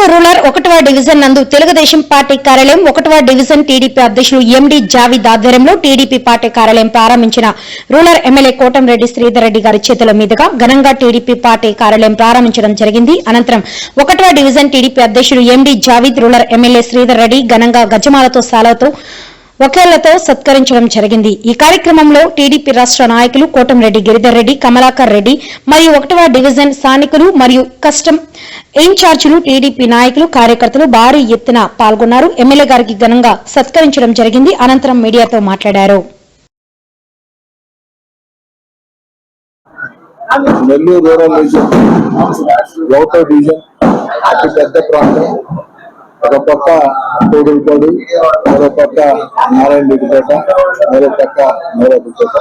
Nellore rural ఒకటవ division నందు Telugu Desam party కార్యాలయం ఒకటవ డివిజన్ టీడీపీ అధ్యక్షులు ఎండి జావీద్ ఆధ్వర్యంలో టీడీపీ పార్టీ కార్యాలయం ప్రారంభించిన రూరల్ ఎమ్మెల్యే కోటంరెడ్డి శ్రీధర్ రెడ్డి గారి చేతుల మీదుగా ఘనంగా టీడీపీ పార్టీ కార్యాలయం ప్రారంభించడం జరిగింది. అనంతరం ఒకటవ డివిజన్ టీడీపీ అధ్యక్షులు MD Javeed rural MLA Sridhar Reddy ఘనంగా గజమాలతో సాలతో ఒకేళ్ళతో సత్కరించడం జరిగింది. ఈ కార్యక్రమంలో టీడీపీ రాష్ట్ర నాయకులు కోటంరెడ్డి గిరిధర్ రెడ్డి కమలాకర్ రెడ్డి మరియు ఒకటవ డివిజన్ స్థానికులు మరియు కస్టమ్ ఇన్ఛార్జీలు టీడీపీ నాయకులు కార్యకర్తలు భారీ ఎత్తున పాల్గొన్నారు. ఎమ్మెల్యే గారికి ఘనంగా సత్కరించడం జరిగింది. అనంతరం మీడియాతో మాట్లాడారు. Nellore rural division Gautam division అతి పెద్ద ప్రాంతం. ఒక పక్క కోడులపాడు మరో పక్క నారాయణరెడ్డిపేట మరో పక్క నవరాకులపేట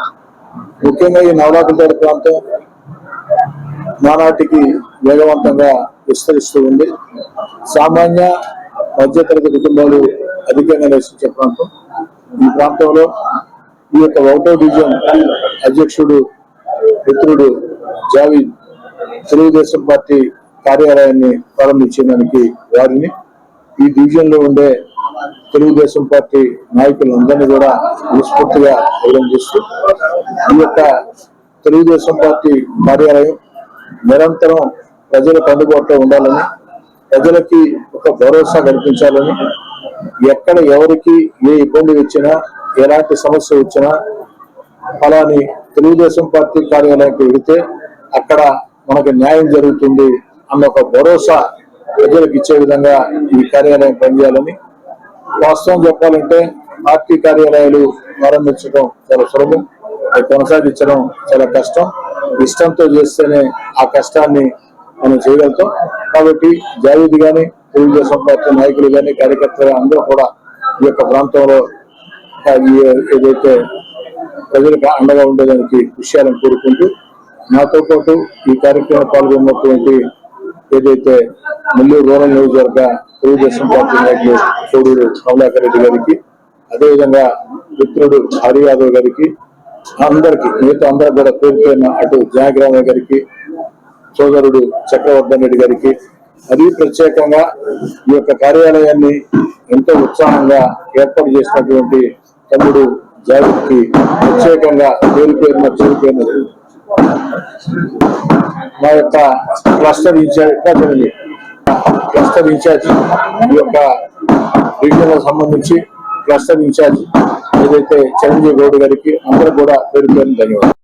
ముఖ్యంగా ఈ నవరాకులపేట ప్రాంతం నానాటికి వేగవంతంగా విస్తరిస్తూ ఉంది. సామాన్య మధ్యతరగతి కుటుంబాలు అధికంగా నివసించే ప్రాంతం. ఈ ప్రాంతంలో ఈ యొక్క ఒకటో డివిజన్ అధ్యక్షుడు మిత్రుడు జావీద్ తెలుగుదేశం పార్టీ కార్యాలయాన్ని ప్రారంభించడానికి వారిని ఈ డివిజన్లో ఉండే తెలుగుదేశం పార్టీ నాయకులందరినీ కూడా మనస్ఫూర్తిగా అభినందిస్తూ ఈ యొక్క తెలుగుదేశం పార్టీ కార్యాలయం నిరంతరం ప్రజలకు అందుబాటులో ఉండాలని ప్రజలకి ఒక భరోసా కల్పించాలని ఎక్కడ ఎవరికి ఏ ఇబ్బంది వచ్చినా ఎలాంటి సమస్య వచ్చినా అలాని తెలుగుదేశం పార్టీ కార్యాలయానికి వెళితే అక్కడ మనకు న్యాయం జరుగుతుంది అన్న ఒక భరోసా ప్రజలకు ఇచ్చే విధంగా ఈ కార్యాలయం పనిచేయాలని వాస్తవం చెప్పాలంటే పార్టీ కార్యాలయాలు ప్రారంభించడం చాలా సులభం. అది కొనసాగించడం చాలా కష్టం. ఇష్టంతో చేస్తేనే ఆ కష్టాన్ని మనం చేయగలుగుతాం. కాబట్టి జావీద్ కానీ తెలుగుదేశం పార్టీ నాయకులు కానీ కార్యకర్తలు అందరూ కూడా ఈ యొక్క ప్రాంతంలో ఏదైతే ప్రజలకు అండగా ఉండేదానికి విషయాలను కోరుకుంటూ నాతో పాటు ఈ కార్యక్రమం పాల్గొన్నటువంటి ఏదైతే నెల్లూరు రూరల్ నియోజకవర్గ తెలుగుదేశం పార్టీ నాయకులు కోడూరు కమలాకర్ రెడ్డి గారికి అదేవిధంగా మిత్రుడు హరి యాదవ్ గారికి అందరికి మిగతా అందరూ కూడా పేరు అటు జనగ్రామ గారికి సోదరుడు చక్రవర్ధన్ రెడ్డి గారికి అది ప్రత్యేకంగా ఈ యొక్క కార్యాలయాన్ని ఎంతో ఉత్సాహంగా ఏర్పాటు చేసినటువంటి తమ్ముడు జాగ్రత్తకి ప్రత్యేకంగా పేరు పేరున పేరు పేరున మా యొక్క క్లస్టర్ ఇన్ఛార్జ్ క్లస్టర్ ఇన్ఛార్జ్ ఈ యొక్క డివిజన్ సంబంధించి క్లస్టర్ ఇన్ఛార్జ్ ఏదైతే చిరంజీవి గౌడ్ గారికి అందరూ కూడా పేరు పేరు ధన్యవాదాలు.